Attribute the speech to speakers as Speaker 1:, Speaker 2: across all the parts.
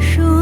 Speaker 1: 树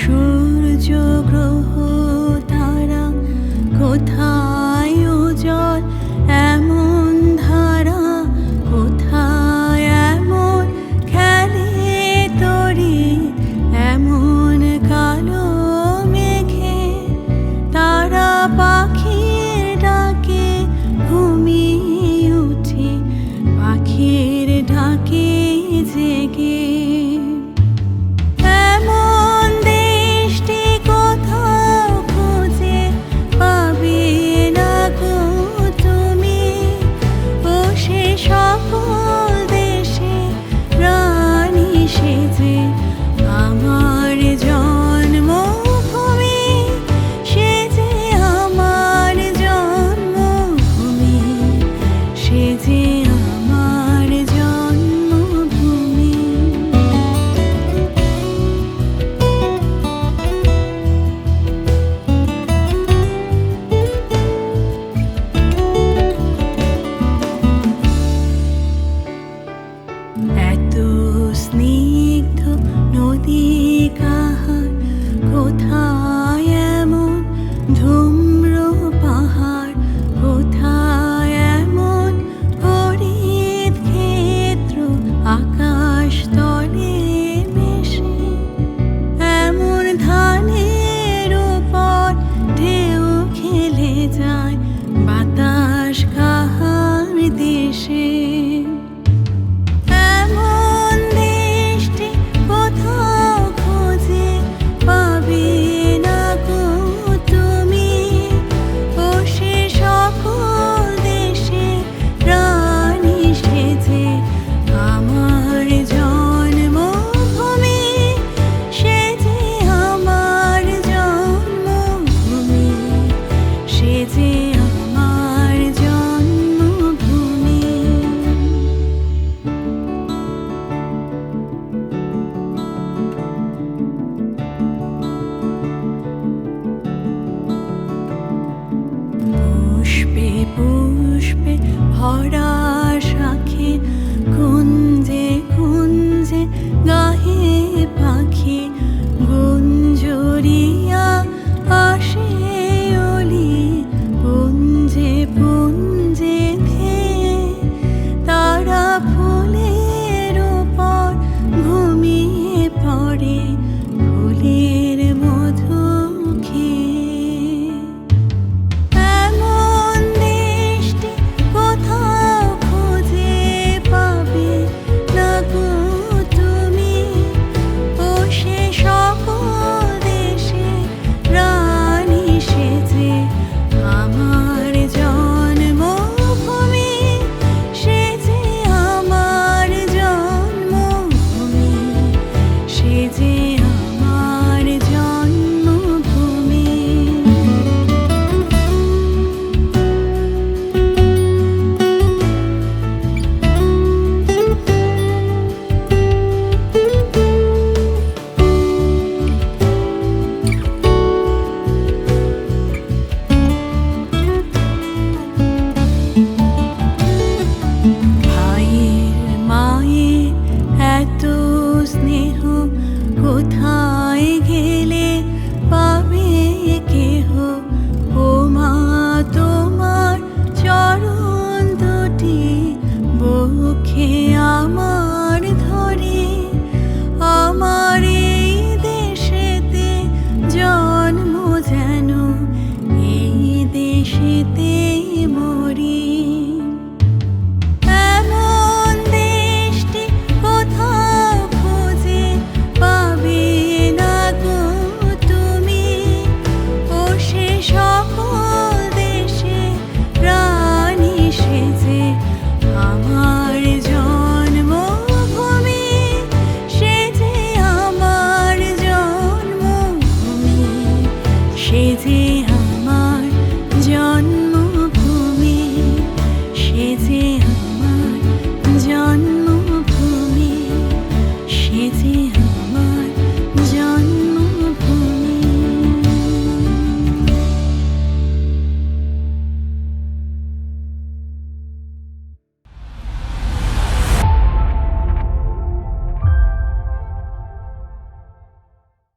Speaker 1: 说了就。এত স্নিগ্ধ নদী কোথায় এমন কোথায় এমন ক্ষেত্র এমন ধানের ঢেউ খেলে যায়